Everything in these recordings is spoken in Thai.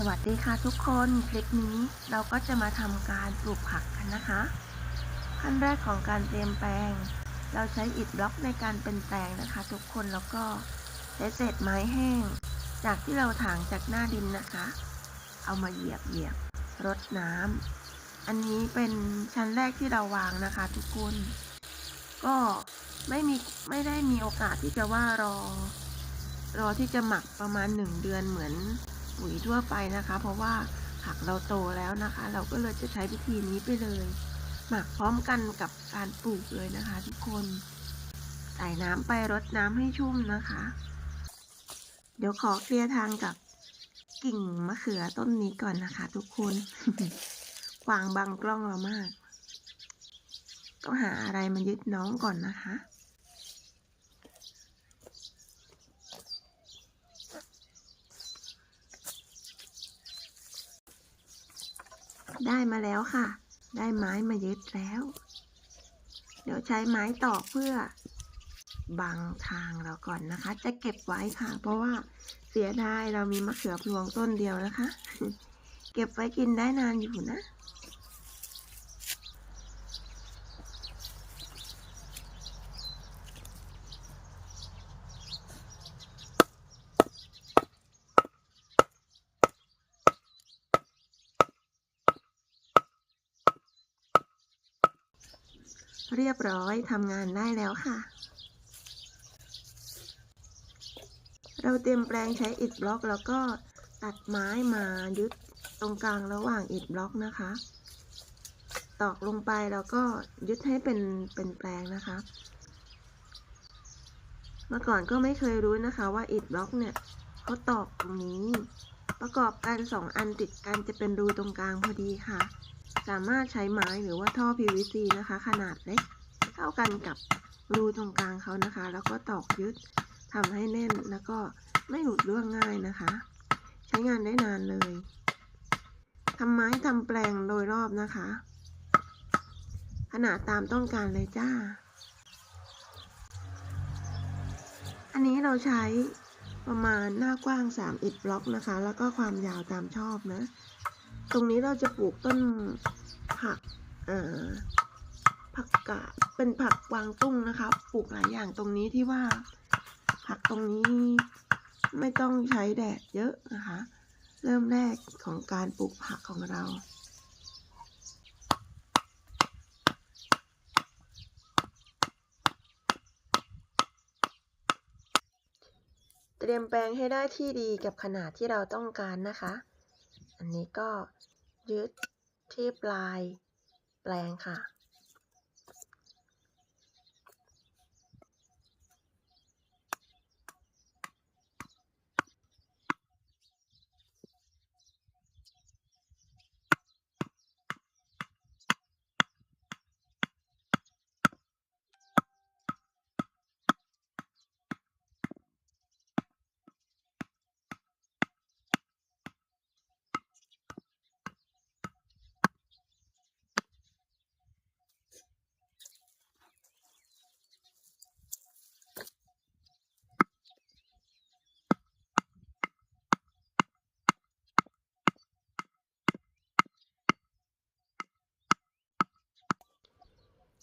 สวัสดีค่ะทุกคนคลิปนี้เราก็จะมาทำการปลูกผักกันนะคะ ขั้นแรกของการเตรียมแปลง เราใช้อิฐบล็อกในการเป็นแปลงนะคะ ทุกคนแล้วก็ใช้เศษไม้แห้ง จากที่เราถางจากหน้าดินนะคะ เอามาเหยียบเหยียบรดน้ำอันนี้เป็นชั้นแรกที่เราวางนะคะ ทุกคน ก็ไม่มีไม่ได้มีโอกาสที่จะว่ารอ รอที่จะหมักประมาณหนึ่งเดือนเหมือน ปุ๋ยทั่วไปนะคะ เพราะว่าผักเราโตแล้วนะคะ เราก็เลยจะใช้วิธีนี้ไปเลย หมักพร้อมกันกับการปลูกเลยนะคะ ทุกคนใส่น้ำไปรดน้ำให้ชุ่มนะคะ เดี๋ยวขอเคลียร์ทางกับกิ่งมะเขือต้นนี้ก่อนนะคะ ทุกคนขวางบังกล้องเรามาก ต้องหาอะไรมายึดน้องก่อนนะคะ ได้มาแล้วค่ะ ได้ไม้มายึดแล้ว เดี๋ยวใช้ไม้ตอกเพื่อบังทางเราก่อนนะคะ จะเก็บไว้ค่ะ เพราะว่าเสียดายเรามีมะเขือพวงต้นเดียวนะคะ เก็บไว้กินได้นานอยู่นะ เรียบร้อยทำงานได้แล้วค่ะ เราเตรียมแปลงใช้อิฐบล็อกแล้วก็ตัดไม้มายึดตรงกลางระหว่างอิฐบล็อกนะคะ ตอกลงไปแล้วก็ยึดให้เป็นเป็นแปลงนะคะ เมื่อก่อนก็ไม่เคยรู้นะคะว่าอิฐบล็อกเนี่ยเขาตอกตรงนี้ ประกอบกันสองอันติดกันจะเป็นรูตรงกลางพอดีค่ะ สามารถใช้ไม้หรือว่าท่อ PVC นะคะ ขนาดเล็กเข้ากันกับรูตรงกลางเขานะคะ แล้วก็ตอกยึดทำให้แน่นแล้วก็ไม่หลุดร่วงง่ายนะคะ ใช้งานได้นานเลยทำไม้ทำแปลงโดยรอบนะคะ ขนาดตามต้องการเลยจ้า อันนี้เราใช้ประมาณหน้ากว้าง 3 อิฐบล็อกนะคะ แล้วก็ความยาวตามชอบนะ ตรงนี้เราจะปลูกต้นผักผักกาดเป็นผักกวางตุ้งนะคะ ปลูกหลายอย่างตรงนี้ที่ว่า ผักตรงนี้ไม่ต้องใช้แดดเยอะนะคะ เริ่มแรกของการปลูกผักของเราเตรียมแปลงให้ได้ที่ดีกับขนาดที่เราต้องการนะคะ อันนี้ก็ยึดที่ปลายแปลงค่ะ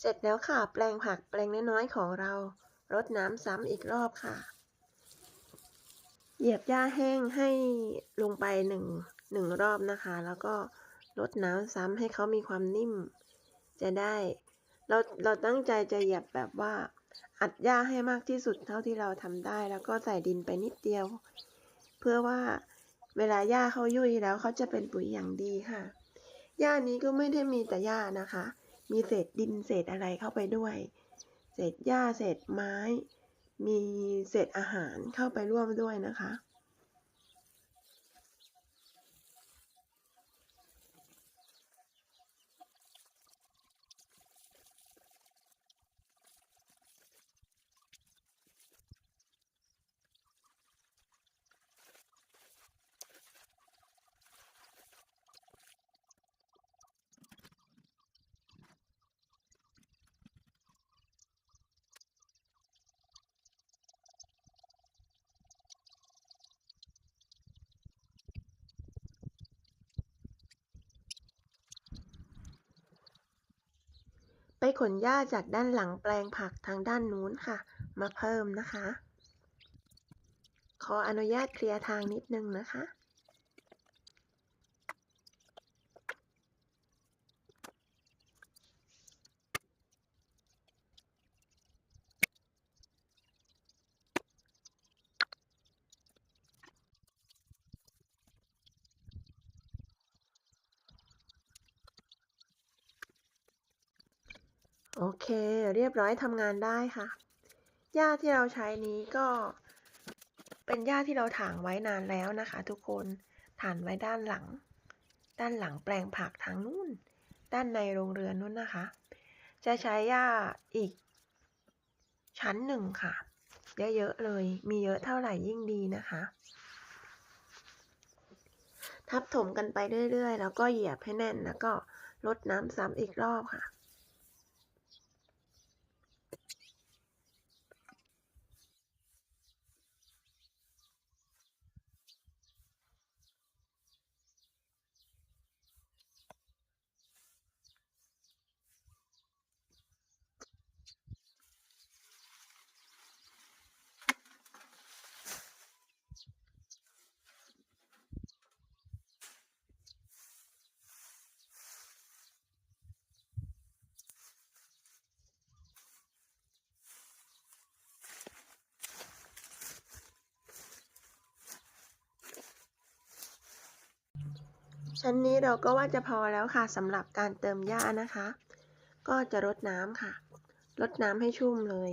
เสร็จแล้วค่ะ แปลงผักแปลงน้อยๆของเรา รดน้ำซ้ำอีกรอบค่ะ เหยียบหญ้าแห้งให้ลงไปหนึ่งหนึ่งรอบนะคะ แล้วก็รดน้ำซ้ำให้เขามีความนิ่ม จะได้ เราเราตั้งใจจะเหยียบแบบว่า อัดหญ้าให้มากที่สุดเท่าที่เราทำได้ แล้วก็ใส่ดินไปนิดเดียว เพื่อว่าเวลาหญ้าเขายุ่ยแล้วเขาจะเป็นปุ๋ยอย่างดีค่ะหญ้านี้ก็ไม่ได้มีแต่หญ้านะคะ มีเศษดินเศษอะไรเข้าไปด้วย เศษหญ้าเศษไม้ มีเศษอาหารเข้าไปร่วมด้วยนะคะ ไปขนหญ้าจากด้านหลังแปลงผักทางด้านนู้นค่ะ มาเพิ่มนะคะ ขออนุญาตเคลียร์ทางนิดนึงนะคะ เค เรียบร้อยทำงานได้ค่ะ หญ้าที่เราใช้นี้ก็เป็นหญ้าที่เราถางไว้นานแล้วนะคะ ทุกคนถานไว้ด้านหลัง ด้านหลังแปลงผักทางนู้นด้านในโรงเรือนนู้นนะคะ จะใช้หญ้าอีก ชั้นหนึ่งค่ะ เยอะๆเลย มีเยอะเท่าไหร่ยิ่งดีนะคะ ทับถมกันไปเรื่อยๆ แล้วก็เหยียบให้แน่นแล้วก็ลดน้ำซ้ำอีกรอบค่ะ ชั้นนี้เราก็ว่าจะพอแล้วค่ะสำหรับการเติมหญ้านะคะ ก็จะรดน้ำค่ะ รดน้ำให้ชุ่มเลย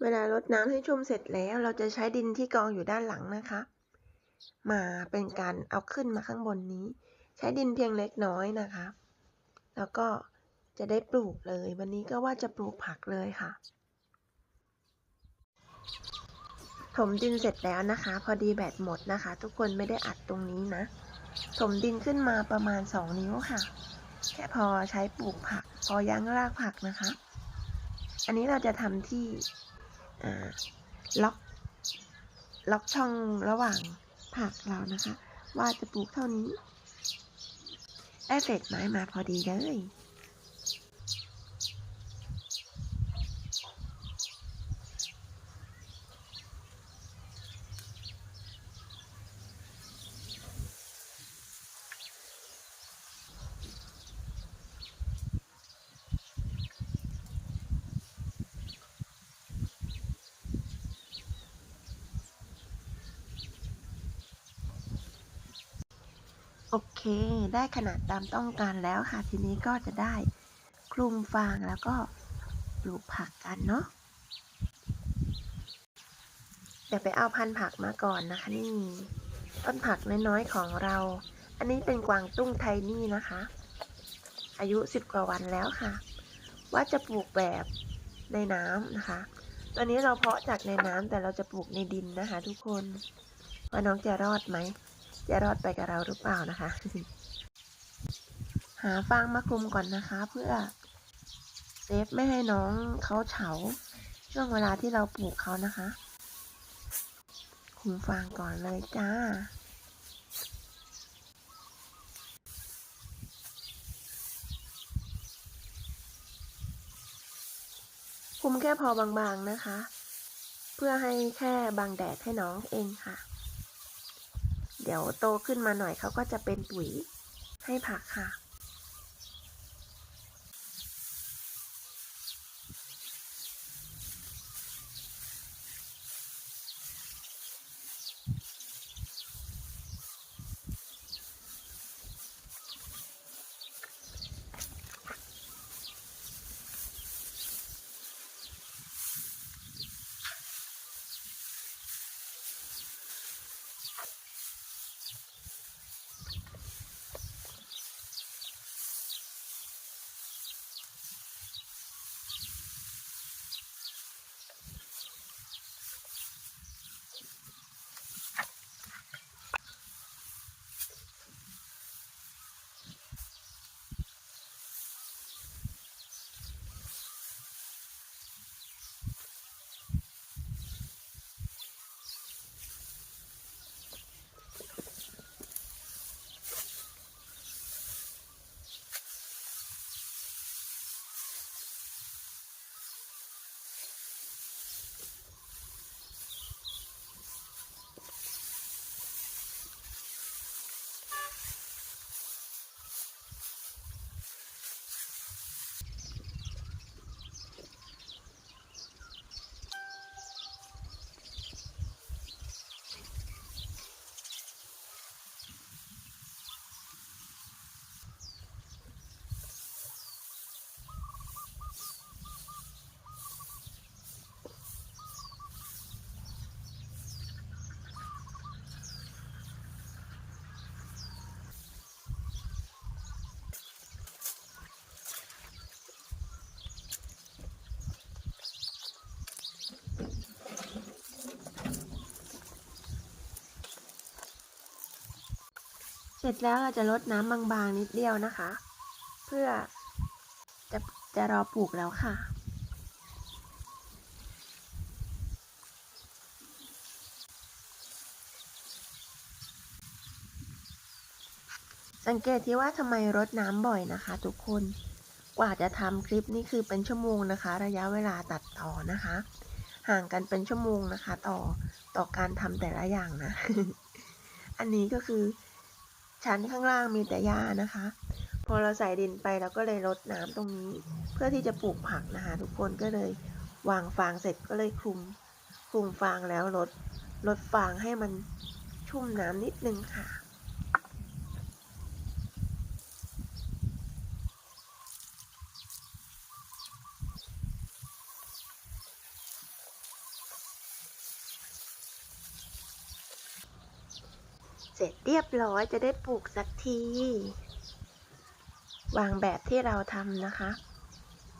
เวลารดน้ำให้ชุ่มเสร็จแล้วเราจะใช้ดินที่กองอยู่ด้านหลังนะคะ มาเป็นการเอาขึ้นมาข้างบนนี้ ใช้ดินเพียงเล็กน้อยนะคะ แล้วก็จะได้ปลูกเลย วันนี้ก็ว่าจะปลูกผักเลยค่ะ ถมดินเสร็จแล้วนะคะ พอดีแบตหมดนะคะ ทุกคนไม่ได้อัดตรงนี้นะ ถมดินขึ้นมาประมาณ 2 นิ้วค่ะ แค่พอใช้ปลูกผัก พอยั้งรากผักนะคะ อันนี้เราจะทำที่ ล็อกล็อกช่องระหว่างผักเรานะคะ ว่าจะปลูกเท่านี้ได้เศษไม้มาพอดีเลย เค ได้ขนาดตามต้องการแล้วค่ะ ทีนี้ก็จะได้คลุมฟางแล้วก็ปลูกผักกันเนาะ เดี๋ยวไปเอาพันธุ์ผักมาก่อนนะคะนี่ ต้นผักน้อยๆของเรา อันนี้เป็นกวางตุ้งไทนี่นะคะ อายุสิบกว่าวันแล้วค่ะ ว่าจะปลูกแบบในน้ำนะคะ ตอนนี้เราเพาะจากในน้ำแต่เราจะปลูกในดินนะคะ ทุกคน ว่าน้องจะรอดไหม จะรอดไปกับเราหรือเปล่านะคะ หาฟางมาคลุมก่อนนะคะ เพื่อเซฟไม่ให้น้องเขาเฉา ช่วงเวลาที่เราปลูกเขานะคะคลุมฟางก่อนเลยจ้าคุมแค่พอบางๆนะคะ เพื่อให้แค่บังแดดให้น้องเองค่ะ ดี๋ยวโตขึ้นมาหน่อยเขาก็จะเป็นปุ๋ยให้ผักค่ะ เสร็จแล้วเราจะลดน้ำบางๆนิดเดียวนะคะ เพื่อจะจะรอปลูกแล้วค่ะ สังเกตที่ว่าทำไมรดน้ำบ่อยนะคะ ทุกคน กว่าจะทำคลิปนี่คือเป็นชั่วโมงนะคะ ระยะเวลาตัดต่อนะคะ ห่างกันเป็นชั่วโมงนะคะ ต่อต่อการทำแต่ละอย่างนะ อันนี้ก็คือ ชั้นข้างล่างมีแต่หญ้านะคะ พอเราใส่ดินไปเราก็เลยลดน้ำตรงนี้ เพื่อที่จะปลูกผักนะคะ ทุกคนก็เลยวางฟางเสร็จก็เลยคลุมคลุมฟางแล้วลดลดฟางให้มันชุ่มน้ำนิดนึงค่ะ เรียบร้อยจะได้ปลูกสักที วางแบบที่เราทำนะคะ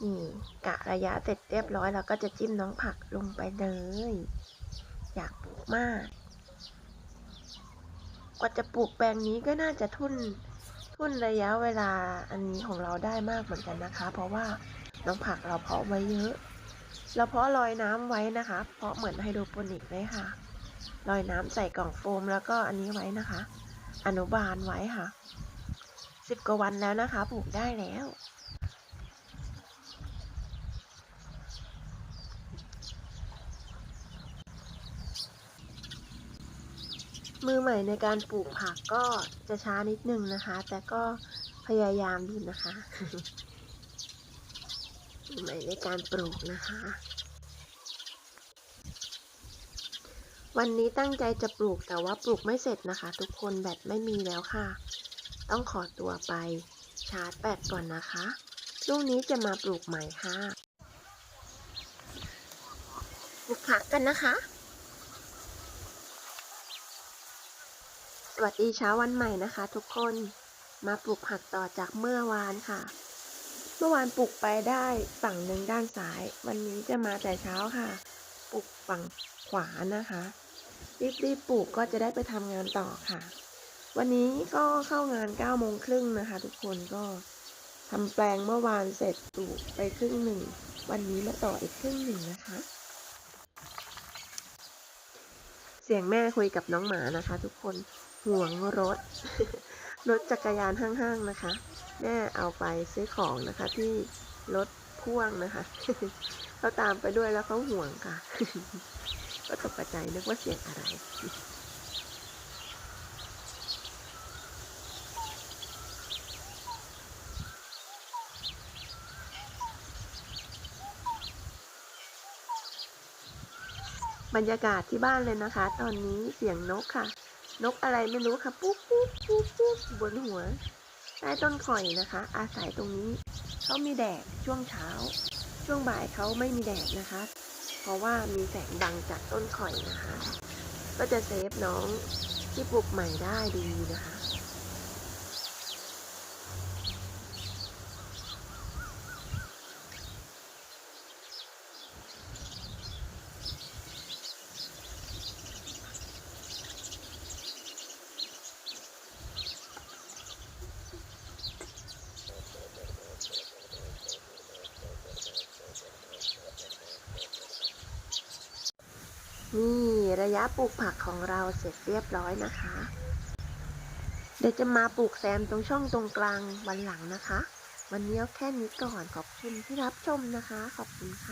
นี่กะระยะเสร็จเรียบร้อยเราก็จะจิ้มน้องผักลงไปเลย อยากปลูกมาก กว่าจะปลูกแปลงนี้ก็น่าจะทุนทุนระยะเวลาอันนี้ของเราได้มากเหมือนกันนะคะ เพราะว่าน้องผักเราเพาะไว้เยอะ เราเพาะลอยน้ำไว้นะคะ เพาะเหมือนไฮโดรโปนิกเลยค่ะ ลอยน้ำใส่กล่องโฟมแล้วก็อันนี้ไว้นะคะ อนุบาลไว้ค่ะสิบกว่าวันแล้วนะคะปลูกได้แล้ว มือใหม่ในการปลูกผักก็จะช้านิดนึงนะคะ แต่ก็พยายามดูนะคะ มือใหม่ในการปลูกนะคะ วันนี้ตั้งใจจะปลูกแต่ว่าปลูกไม่เสร็จนะคะ ทุกคนแบตไม่มีแล้วค่ะ ต้องขอตัวไป ชาร์จแบตก่อนนะคะพรุ่งนี้จะมาปลูกใหม่ค่ะปลูกผักกันนะคะ สวัสดีเช้าวันใหม่นะคะ ทุกคนมาปลูกผักต่อจากเมื่อวานค่ะ เมื่อวานปลูกไปได้ฝั่งหนึ่งด้านซ้าย วันนี้จะมาแต่เช้าค่ะ ปลูกฝั่งขวานะคะ รีบๆปลูกก็จะได้ไปทำงานต่อค่ะ วันนี้ก็เข้างาน9ก้าโมงครึ่งนะคะ ทุกคนก็ทำแปลงเมื่อวานเสร็จปลูกไปครึ่งหนึ่ง วันนี้มาต่ออีกครึ่งหนึ่งนะคะ เสียงแม่คุยกับน้องหมานะคะ ทุกคนห่วงรถ รถจักรยานห้างๆนะคะ แม่เอาไปซื้อของนะคะที่รถพ่วงนะคะเขาตามไปด้วยแล้วเขาห่วงค่ะ ก็ตกใจนึกว่าเสียงอะไร บรรยากาศที่บ้านเลยนะคะ ตอนนี้เสียงนกค่ะ นกอะไรไม่รู้ค่ะปุ๊บปุ๊บปุ๊บปุ๊บบนหัวใต้ต้นข่อยนะคะ อาศัยตรงนี้เขามีแดดช่วงเช้า ช่วงบ่ายเขาไม่มีแดดนะคะ เพราะว่ามีแสงบังจากต้นข่อยนะคะ ก็จะเซฟน้องที่ปลูกใหม่ได้ดีนะคะ นี่ ระยะปลูกผักของเราเสร็จเรียบร้อยนะคะ เดี๋ยวจะมาปลูกแซมตรงช่องตรงกลางวันหลังนะคะ วันนี้แค่นี้ก่อนขอบคุณที่รับชมนะคะ ขอบคุณค่ะ